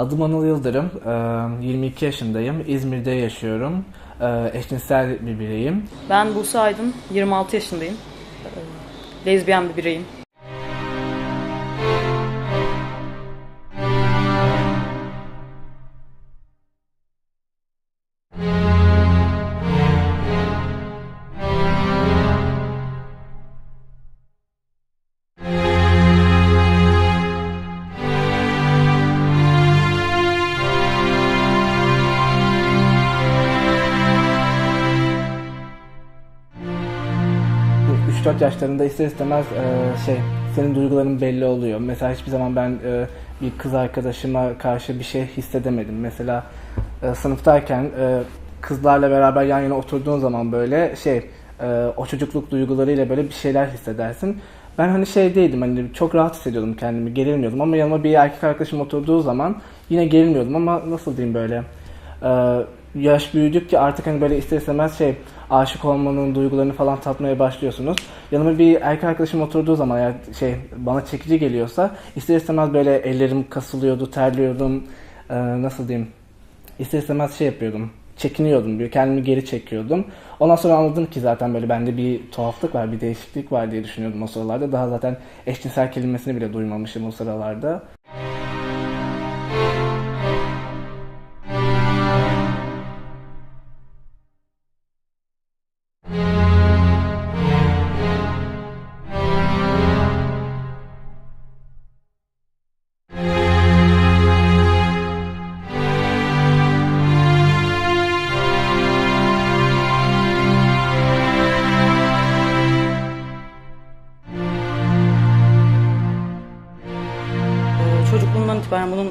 Adım Anıl Yıldırım, e, 22 yaşındayım, İzmir'de yaşıyorum, E, eşcinsel bir bireyim. Ben Buse Aydın, 26 yaşındayım. Ee, Lezbiyen bir bireyim. 3-4 yaşlarında ister istemez e, şey senin duyguların belli oluyor. Mesela hiçbir zaman ben e, bir kız arkadaşıma karşı bir şey hissedemedim. Mesela e, sınıftayken e, kızlarla beraber yan yana oturduğun zaman böyle şey e, o çocukluk duygularıyla böyle bir şeyler hissedersin. Ben hani şey değildim hani çok rahat hissediyordum kendimi gerilmiyordum ama yanıma bir erkek arkadaşım oturduğu zaman yine gerilmiyordum ama nasıl diyeyim böyle e, yaş büyüdükçe artık hani böyle ister istemez şey aşık olmanın duygularını falan tatmaya başlıyorsunuz. Yanıma bir erkek arkadaşım oturduğu zaman eğer şey bana çekici geliyorsa ister istemez böyle ellerim kasılıyordu, terliyordum. E, nasıl diyeyim? İster istemez şey yapıyordum. Çekiniyordum. Bir kendimi geri çekiyordum. Ondan sonra anladım ki zaten böyle bende bir tuhaflık var, bir değişiklik var diye düşünüyordum o sıralarda. Daha zaten eşcinsel kelimesini bile duymamışım o sıralarda.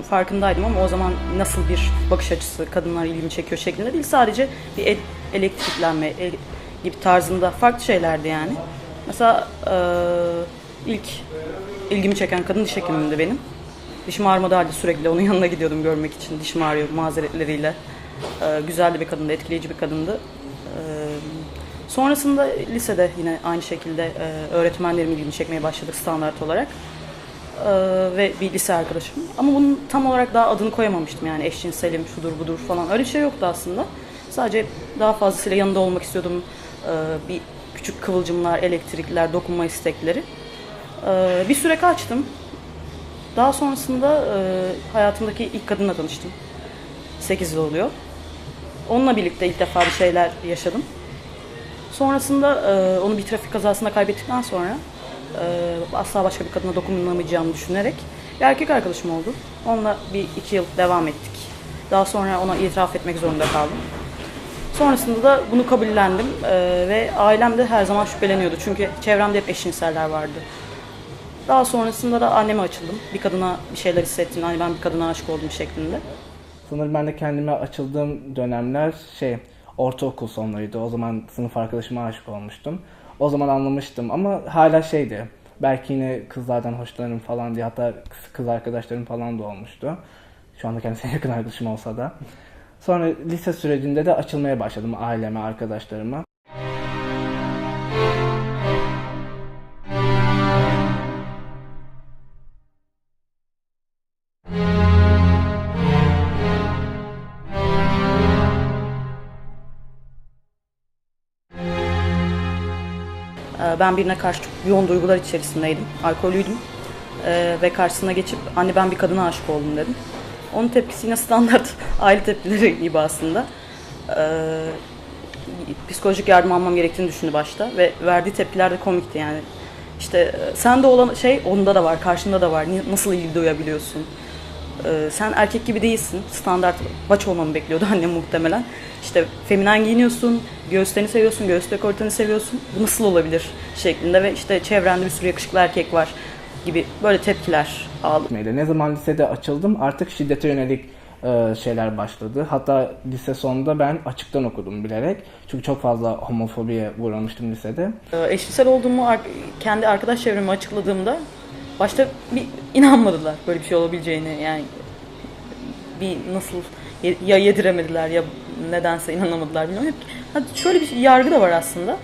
Farkındaydım ama o zaman nasıl bir bakış açısı kadınlar ilgimi çekiyor şeklinde değil. Sadece bir el- elektriklenme el- gibi tarzında farklı şeylerdi yani. Mesela e, ilk ilgimi çeken kadın diş hekimimdi benim. Dişim ağrımadı halde sürekli onun yanına gidiyordum görmek için. Dişim ağrıyor mazeretleriyle. E, güzel de bir kadındı, etkileyici bir kadındı. E, sonrasında lisede yine aynı şekilde e, öğretmenlerim ilgimi çekmeye başladık standart olarak. Ee, ve bir lise arkadaşım. Ama bunun tam olarak daha adını koyamamıştım yani eşcinselim, şudur budur falan. Öyle bir şey yoktu aslında. Sadece daha fazlasıyla yanında olmak istiyordum. Ee, bir küçük kıvılcımlar, elektrikler, dokunma istekleri. Ee, bir süre kaçtım. Daha sonrasında e, hayatımdaki ilk kadınla tanıştım. 8 yıl oluyor. Onunla birlikte ilk defa bir şeyler yaşadım. Sonrasında e, onu bir trafik kazasında kaybettikten sonra e, asla başka bir kadına dokunamayacağımı düşünerek bir erkek arkadaşım oldu. Onunla bir iki yıl devam ettik. Daha sonra ona itiraf etmek zorunda kaldım. Sonrasında da bunu kabullendim e, ve ailem de her zaman şüpheleniyordu. Çünkü çevremde hep eşcinseller vardı. Daha sonrasında da anneme açıldım. Bir kadına bir şeyler hissettim. Hani ben bir kadına aşık oldum şeklinde. Sanırım ben de kendime açıldığım dönemler şey ortaokul sonlarıydı. O zaman sınıf arkadaşıma aşık olmuştum. O zaman anlamıştım ama hala şeydi. Belki yine kızlardan hoşlanırım falan diye hatta kız- arkadaşlarım falan da olmuştu. Şu anda kendisine yakın arkadaşım olsa da. Sonra lise sürecinde de açılmaya başladım aileme, arkadaşlarıma. Ben birine karşı çok yoğun duygular içerisindeydim. Alkolüydüm. Ee, ve karşısına geçip anne ben bir kadına aşık oldum dedim. Onun tepkisi yine standart aile tepkileri gibi aslında. Ee, psikolojik yardım almam gerektiğini düşündü başta ve verdiği tepkiler de komikti yani. İşte e, sende olan şey onda da var, karşında da var. Nasıl ilgi duyabiliyorsun? Ee, sen erkek gibi değilsin. Standart baç olmamı bekliyordu annem muhtemelen. İşte feminen giyiniyorsun, göğüslerini seviyorsun, göğüs dekolteni seviyorsun. Bu nasıl olabilir şeklinde ve işte çevrende bir sürü yakışıklı erkek var gibi böyle tepkiler aldım. Ne zaman lisede açıldım artık şiddete yönelik e, şeyler başladı. Hatta lise sonunda ben açıktan okudum bilerek. Çünkü çok fazla homofobiye uğramıştım lisede. Ee, Eşcinsel olduğumu kendi arkadaş çevreme açıkladığımda başta bir inanmadılar böyle bir şey olabileceğini yani bir nasıl ya yediremediler ya nedense inanamadılar bilmiyorum. Hep, ha, şöyle bir yargı da var aslında.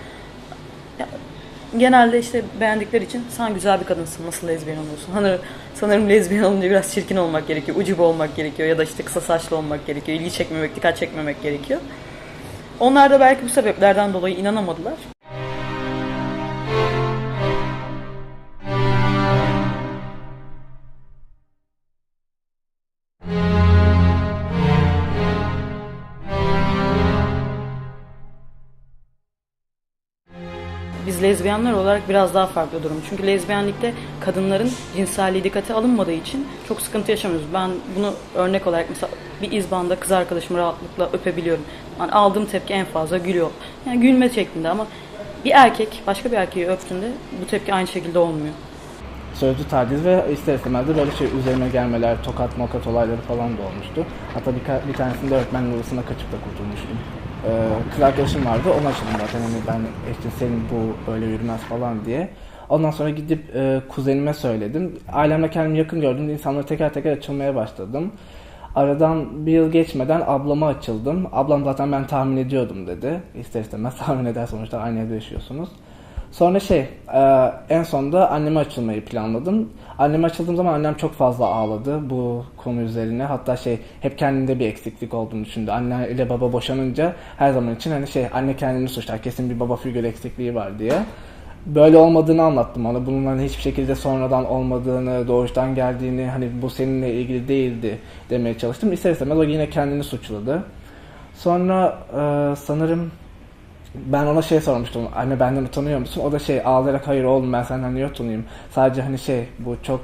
Ya, genelde işte beğendikleri için sen güzel bir kadınsın nasıl lezbiyen oluyorsun? Hani sanırım lezbiyen olunca biraz çirkin olmak gerekiyor, ucubu olmak gerekiyor ya da işte kısa saçlı olmak gerekiyor, ilgi çekmemek, dikkat çekmemek gerekiyor. Onlar da belki bu sebeplerden dolayı inanamadılar. Lezbiyenler olarak biraz daha farklı durum. Çünkü lezbiyenlikte kadınların cinselliği dikkate alınmadığı için çok sıkıntı yaşamıyoruz. Ben bunu örnek olarak mesela bir izbanda kız arkadaşımı rahatlıkla öpebiliyorum. Yani aldığım tepki en fazla gülüyor. Yani gülme şeklinde ama bir erkek başka bir erkeği öptüğünde bu tepki aynı şekilde olmuyor. Sözlü taciz ve ister istemez de böyle şey üzerine gelmeler, tokat mokat olayları falan da olmuştu. Hatta bir, bir tanesinde öğretmenin odasına kaçıp da kurtulmuştum. Ee, kız arkadaşım vardı, ona açıldım zaten hani ben işte senin bu böyle yürümez falan diye. Ondan sonra gidip e, kuzenime söyledim. Ailemle kendimi yakın gördüğümde insanlara teker teker açılmaya başladım. Aradan bir yıl geçmeden ablama açıldım. Ablam zaten ben tahmin ediyordum dedi. İster istemez tahmin eder sonuçta aynı evde yaşıyorsunuz. Sonra şey, e, en sonunda anneme açılmayı planladım. Anneme açıldığım zaman annem çok fazla ağladı bu konu üzerine. Hatta şey, hep kendinde bir eksiklik olduğunu düşündü. Anne ile baba boşanınca her zaman için hani şey, anne kendini suçlar. Kesin bir baba figür eksikliği var diye. Böyle olmadığını anlattım ona. Bunun hani hiçbir şekilde sonradan olmadığını, doğuştan geldiğini, hani bu seninle ilgili değildi demeye çalıştım. İster istemez o yine kendini suçladı. Sonra e, sanırım ben ona şey sormuştum. Anne benden utanıyor musun? O da şey ağlayarak hayır oğlum ben senden niye utanayım? Sadece hani şey bu çok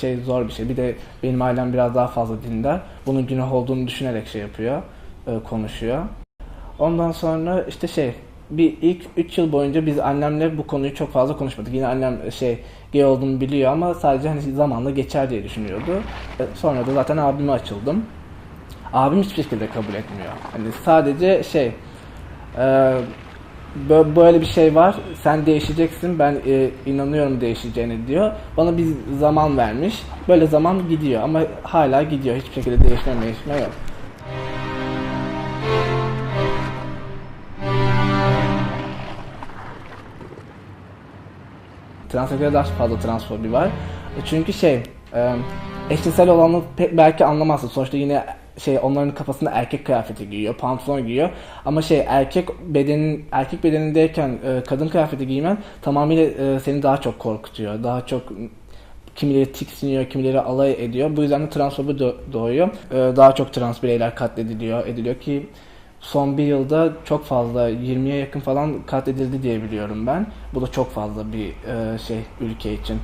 şey zor bir şey. Bir de benim ailem biraz daha fazla dindar. Bunun günah olduğunu düşünerek şey yapıyor, e, konuşuyor. Ondan sonra işte şey bir ilk 3 yıl boyunca biz annemle bu konuyu çok fazla konuşmadık. Yine annem şey gay olduğunu biliyor ama sadece hani zamanla geçer diye düşünüyordu. E, Sonra da zaten abime açıldım. Abim hiçbir şekilde kabul etmiyor. Hani sadece şey e, böyle bir şey var. Sen değişeceksin. Ben e, inanıyorum değişeceğine diyor. Bana bir zaman vermiş. Böyle zaman gidiyor ama hala gidiyor. Hiçbir şekilde değişme değişme yok. Transseksüel daha fazla transfobi var. Çünkü şey e, eşcinsel olanı pek belki anlamazsın. Sonuçta yine şey onların kafasında erkek kıyafeti giyiyor, pantolon giyiyor. Ama şey erkek bedenin erkek bedenindeyken e, kadın kıyafeti giymen tamamıyla e, seni daha çok korkutuyor. Daha çok kimileri tiksiniyor, kimileri alay ediyor. Bu yüzden de transfobi do- doğuyor. E, daha çok trans bireyler katlediliyor, ediliyor ki son bir yılda çok fazla 20'ye yakın falan katledildi diye biliyorum ben. Bu da çok fazla bir e, şey ülke için.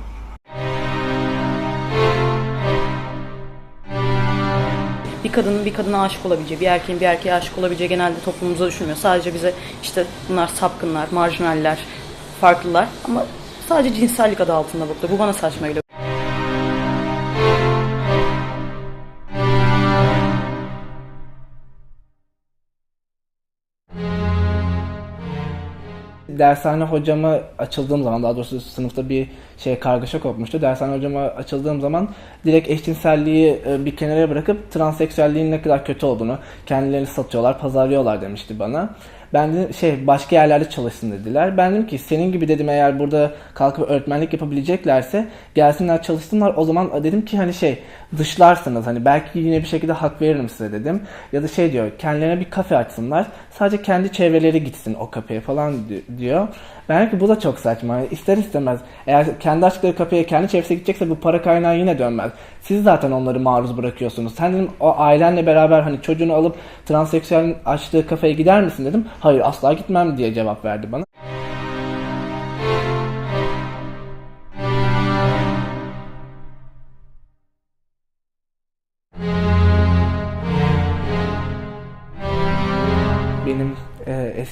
Bir kadının bir kadına aşık olabileceği, bir erkeğin bir erkeğe aşık olabileceği genelde toplumumuzda düşünmüyor. Sadece bize işte bunlar sapkınlar, marjinaller, farklılar ama sadece cinsellik adı altında bakılıyor. Bu bana saçma geliyor. Dershane hocama açıldığım zaman daha doğrusu sınıfta bir şey kargaşa kopmuştu. Dershane hocama açıldığım zaman direkt eşcinselliği e, bir kenara bırakıp transseksüelliğin ne kadar kötü olduğunu kendilerini satıyorlar, pazarlıyorlar demişti bana. Ben de şey başka yerlerde çalışsın dediler. Ben dedim ki senin gibi dedim eğer burada kalkıp öğretmenlik yapabileceklerse gelsinler çalışsınlar. O zaman dedim ki hani şey dışlarsınız hani belki yine bir şekilde hak veririm size dedim. Ya da şey diyor kendilerine bir kafe açsınlar. Sadece kendi çevreleri gitsin o kafeye falan diyor. Ben ki bu da çok saçma. İster istemez eğer kendi açtıkları kafeye kendi çevresine gidecekse bu para kaynağı yine dönmez. Siz zaten onları maruz bırakıyorsunuz. Sen dedim o ailenle beraber hani çocuğunu alıp transseksüel açtığı kafeye gider misin dedim. Hayır asla gitmem diye cevap verdi bana.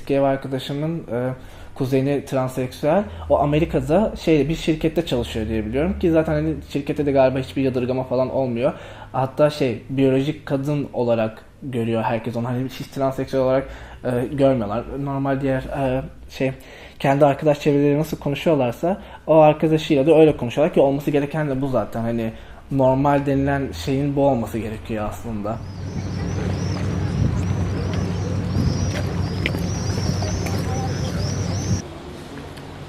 Eski arkadaşımın e, kuzeni transseksüel. O Amerika'da şey bir şirkette çalışıyor diye biliyorum ki zaten hani şirkette de galiba hiçbir yadırgama falan olmuyor. Hatta şey biyolojik kadın olarak görüyor herkes onu. Hani hiç transseksüel olarak e, görmüyorlar. Normal diğer e, şey kendi arkadaş çevreleri nasıl konuşuyorlarsa o arkadaşıyla da öyle konuşuyorlar ki olması gereken de bu zaten. Hani normal denilen şeyin bu olması gerekiyor aslında.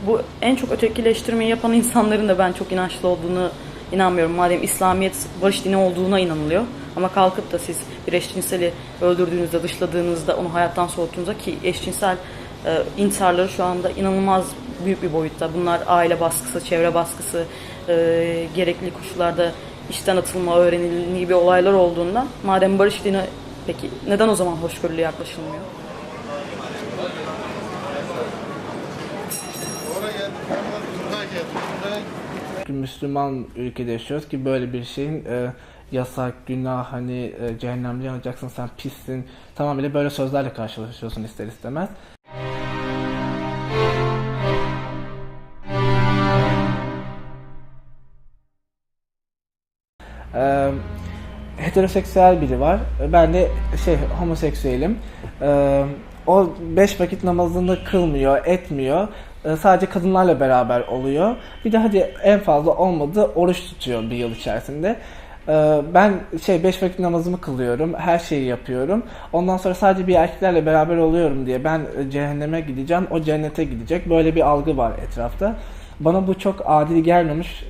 Bu en çok ötekileştirmeyi yapan insanların da ben çok inançlı olduğunu inanmıyorum. Madem İslamiyet barış dini olduğuna inanılıyor. Ama kalkıp da siz bir eşcinseli öldürdüğünüzde, dışladığınızda, onu hayattan soğuttuğunuzda ki eşcinsel e, intiharları şu anda inanılmaz büyük bir boyutta. Bunlar aile baskısı, çevre baskısı, e, gerekli koşullarda işten atılma, öğrenilme gibi olaylar olduğunda madem barış dini peki neden o zaman hoşgörülü yaklaşılmıyor? bir Müslüman ülkede yaşıyoruz ki böyle bir şeyin e, yasak, günah, hani e, cehennemde yanacaksın, sen pissin. Tamamıyla böyle sözlerle karşılaşıyorsun ister istemez. E, heteroseksüel biri var. Ben de şey homoseksüelim. E, o beş vakit namazını kılmıyor, etmiyor. E, sadece kadınlarla beraber oluyor. Bir de hadi en fazla olmadı oruç tutuyor bir yıl içerisinde. E, ben şey beş vakit namazımı kılıyorum, her şeyi yapıyorum. Ondan sonra sadece bir erkeklerle beraber oluyorum diye ben cehenneme gideceğim, o cennete gidecek. Böyle bir algı var etrafta. Bana bu çok adil gelmemiş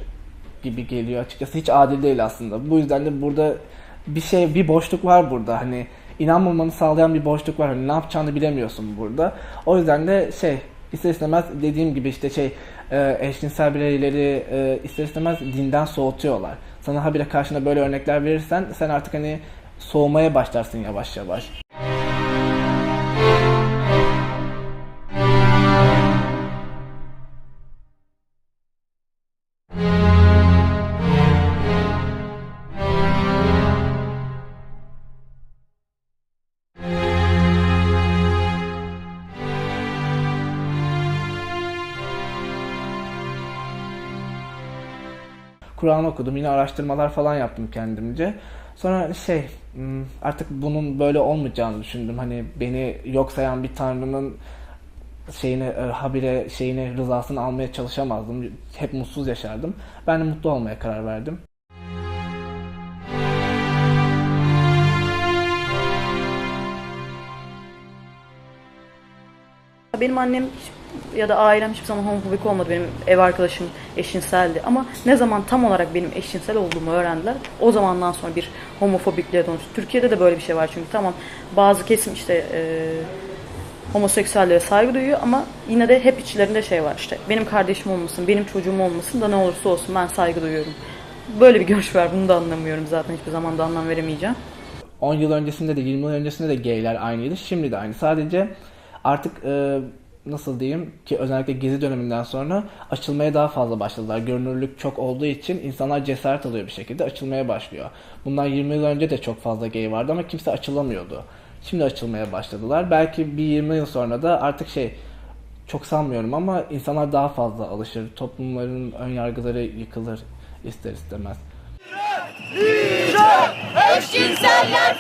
gibi geliyor açıkçası. Hiç adil değil aslında. Bu yüzden de burada bir şey, bir boşluk var burada. Hani inanmamanı sağlayan bir boşluk var. Hani ne yapacağını bilemiyorsun burada. O yüzden de şey ister istemez dediğim gibi işte şey e, eşcinsel bireyleri e, ister istemez dinden soğutuyorlar. Sana habire karşına böyle örnekler verirsen sen artık hani soğumaya başlarsın yavaş yavaş. Kur'an okudum. Yine araştırmalar falan yaptım kendimce. Sonra şey hmm, artık bunun böyle olmayacağını düşündüm. Hani beni yok sayan bir tanrının şeyini e, habire şeyini rızasını almaya çalışamazdım. Hep mutsuz yaşardım. Ben de mutlu olmaya karar verdim. Benim annem hiç- ya da ailem hiçbir zaman homofobik olmadı. Benim ev arkadaşım eşcinseldi. Ama ne zaman tam olarak benim eşcinsel olduğumu öğrendiler. O zamandan sonra bir homofobikliğe dönüştü. Türkiye'de de böyle bir şey var çünkü tamam bazı kesim işte e, homoseksüellere saygı duyuyor ama yine de hep içlerinde şey var işte benim kardeşim olmasın, benim çocuğum olmasın da ne olursa olsun ben saygı duyuyorum. Böyle bir görüş var. Bunu da anlamıyorum zaten. Hiçbir zaman da anlam veremeyeceğim. 10 yıl öncesinde de 20 yıl öncesinde de gayler aynıydı. Şimdi de aynı. Sadece artık e, nasıl diyeyim ki özellikle gezi döneminden sonra açılmaya daha fazla başladılar. Görünürlük çok olduğu için insanlar cesaret alıyor bir şekilde açılmaya başlıyor. Bundan 20 yıl önce de çok fazla gay vardı ama kimse açılamıyordu. Şimdi açılmaya başladılar. Belki bir 20 yıl sonra da artık şey çok sanmıyorum ama insanlar daha fazla alışır. Toplumların ön yargıları yıkılır ister istemez. Eşcinseller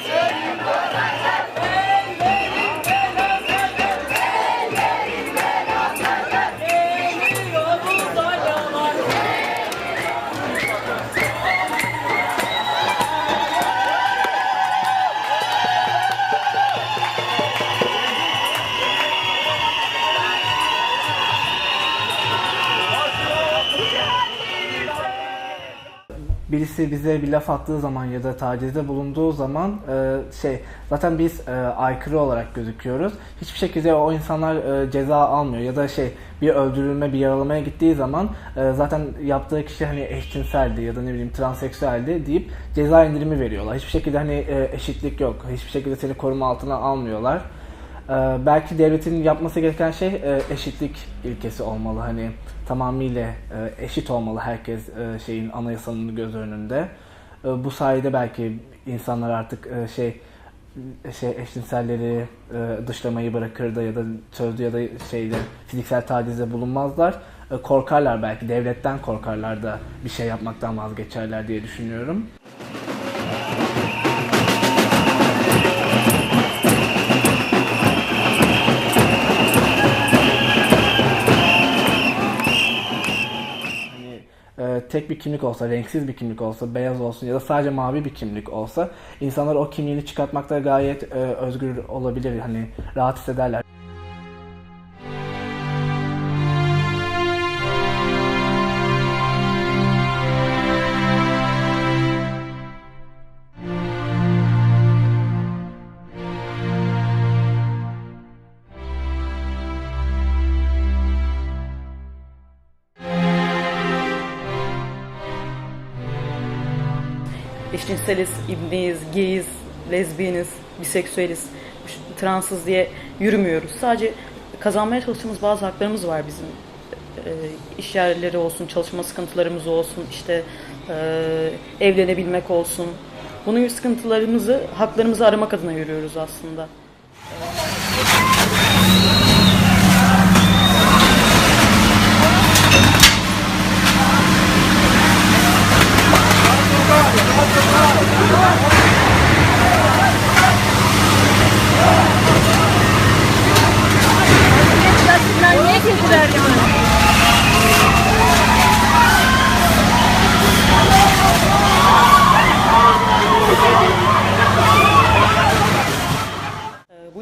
birisi bize bir laf attığı zaman ya da tacizde bulunduğu zaman e, şey zaten biz e, aykırı olarak gözüküyoruz. Hiçbir şekilde o insanlar e, ceza almıyor ya da şey bir öldürülme bir yaralamaya gittiği zaman e, zaten yaptığı kişi hani eşcinseldi ya da ne bileyim transseksüeldi deyip ceza indirimi veriyorlar. Hiçbir şekilde hani e, eşitlik yok. Hiçbir şekilde seni koruma altına almıyorlar. Ee, belki devletin yapması gereken şey e, eşitlik ilkesi olmalı. Hani tamamıyla e, eşit olmalı herkes e, şeyin anayasanın göz önünde. Bu sayede belki insanlar artık şey şey eşcinselleri dışlamayı bırakır da ya da sözlü ya da şeyde fiziksel tacizde bulunmazlar. Korkarlar belki devletten korkarlar da bir şey yapmaktan vazgeçerler diye düşünüyorum. Tek bir kimlik olsa, renksiz bir kimlik olsa, beyaz olsun ya da sadece mavi bir kimlik olsa insanlar o kimliğini çıkartmakta gayet e, özgür olabilir. Hani rahat hissederler. Eşcinseliz, ibneyiz, geyiz, lezbiyeniz, biseksüeliz, transız diye yürümüyoruz. Sadece kazanmaya çalıştığımız bazı haklarımız var bizim. E, iş yerleri olsun, çalışma sıkıntılarımız olsun, işte e, evlenebilmek olsun. Bunun sıkıntılarımızı, haklarımızı aramak adına yürüyoruz aslında. Niye girdiler yani? Ee,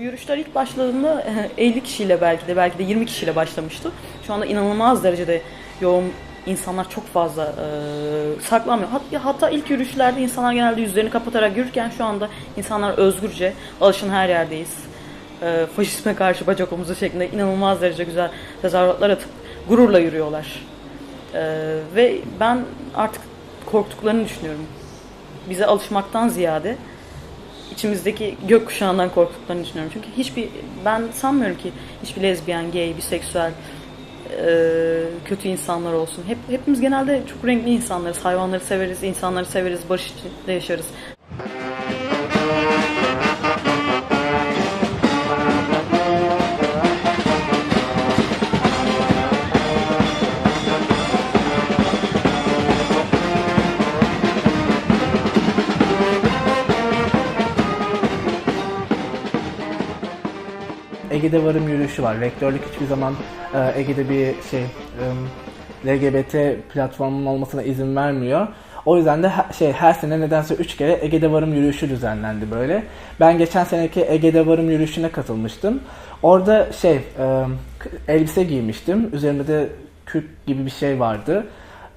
E, 50 kişiyle belki de belki de 20 kişiyle başlamıştı. Şu anda inanılmaz derecede yoğun insanlar çok fazla e, saklanmıyor. Hatta, hatta ilk yürüyüşlerde insanlar genelde yüzlerini kapatarak yürürken şu anda insanlar özgürce alışın her yerdeyiz. E, faşisme karşı bacak omuzu şeklinde inanılmaz derece güzel tezahüratlar atıp gururla yürüyorlar. E, ve ben artık korktuklarını düşünüyorum. Bize alışmaktan ziyade içimizdeki gökkuşağından korktuklarını düşünüyorum. Çünkü hiçbir ben sanmıyorum ki hiçbir lezbiyen, gay, biseksüel e, kötü insanlar olsun. Hep hepimiz genelde çok renkli insanlarız. Hayvanları severiz, insanları severiz, barış içinde yaşarız. Ege'de varım yürüyüşü var. Rektörlük hiçbir zaman e, Ege'de bir şey e, LGBT platformunun olmasına izin vermiyor. O yüzden de şey her sene nedense 3 kere Ege'de varım yürüyüşü düzenlendi böyle. Ben geçen seneki Ege'de varım yürüyüşüne katılmıştım. Orada şey e, elbise giymiştim. Üzerimde de kürk gibi bir şey vardı.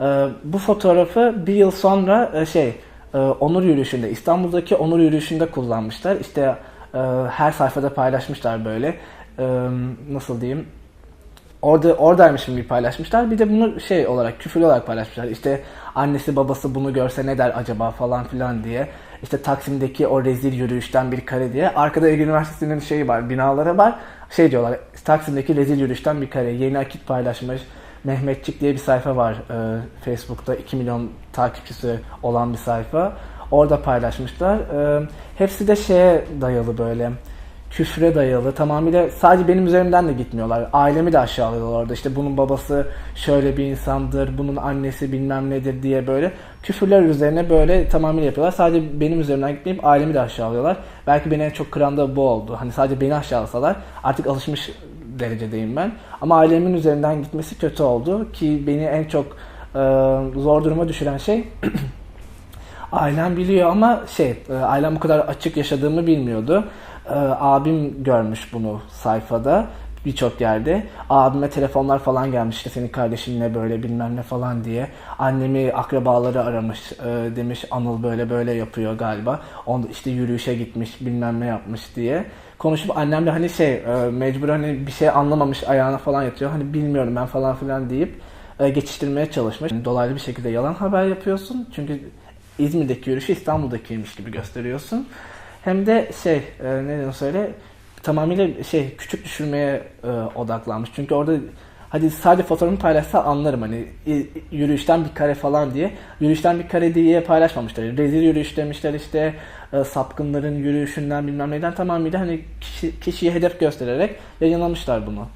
E, bu fotoğrafı bir yıl sonra e, şey e, Onur yürüyüşünde İstanbul'daki Onur yürüyüşünde kullanmışlar. İşte her sayfada paylaşmışlar böyle. E, nasıl diyeyim? Orada oradaymışım gibi paylaşmışlar. Bir de bunu şey olarak küfür olarak paylaşmışlar. İşte annesi babası bunu görse ne der acaba falan filan diye. İşte Taksim'deki o rezil yürüyüşten bir kare diye. Arkada Ege Üniversitesi'nin şeyi var, binaları var. Şey diyorlar, Taksim'deki rezil yürüyüşten bir kare. Yeni akit paylaşmış. Mehmetçik diye bir sayfa var e, Facebook'ta. 2 milyon takipçisi olan bir sayfa. Orada paylaşmışlar. E, hepsi de şeye dayalı böyle küfre dayalı. Tamamıyla sadece benim üzerimden de gitmiyorlar. Ailemi de aşağılıyorlar orada. İşte bunun babası şöyle bir insandır, bunun annesi bilmem nedir diye böyle küfürler üzerine böyle tamamıyla yapıyorlar. Sadece benim üzerimden gitmeyip ailemi de aşağılıyorlar. Belki beni en çok kıran da bu oldu. Hani sadece beni aşağılasalar artık alışmış derecedeyim ben. Ama ailemin üzerinden gitmesi kötü oldu ki beni en çok e, zor duruma düşüren şey Ailem biliyor ama şey, e, ailem bu kadar açık yaşadığımı bilmiyordu. E, abim görmüş bunu sayfada birçok yerde. Abime telefonlar falan gelmiş işte senin kardeşin ne böyle bilmem ne falan diye. Annemi akrabaları aramış e, demiş Anıl böyle böyle yapıyor galiba. On, işte yürüyüşe gitmiş bilmem ne yapmış diye. Konuşup annemle hani şey e, mecbur hani bir şey anlamamış ayağına falan yatıyor. Hani bilmiyorum ben falan filan deyip e, geçiştirmeye çalışmış. Dolaylı bir şekilde yalan haber yapıyorsun. Çünkü İzmir'deki yürüyüşü İstanbul'dakiymiş gibi gösteriyorsun. Hem de şey e, ne diyorsun söyle tamamıyla şey küçük düşürmeye e, odaklanmış. Çünkü orada hadi sadece fotoğrafını paylaşsa anlarım hani yürüyüşten bir kare falan diye. Yürüyüşten bir kare diye paylaşmamışlar. Rezil yürüyüş demişler işte e, sapkınların yürüyüşünden bilmem neden tamamıyla hani kişi, kişiye hedef göstererek yayınlamışlar bunu.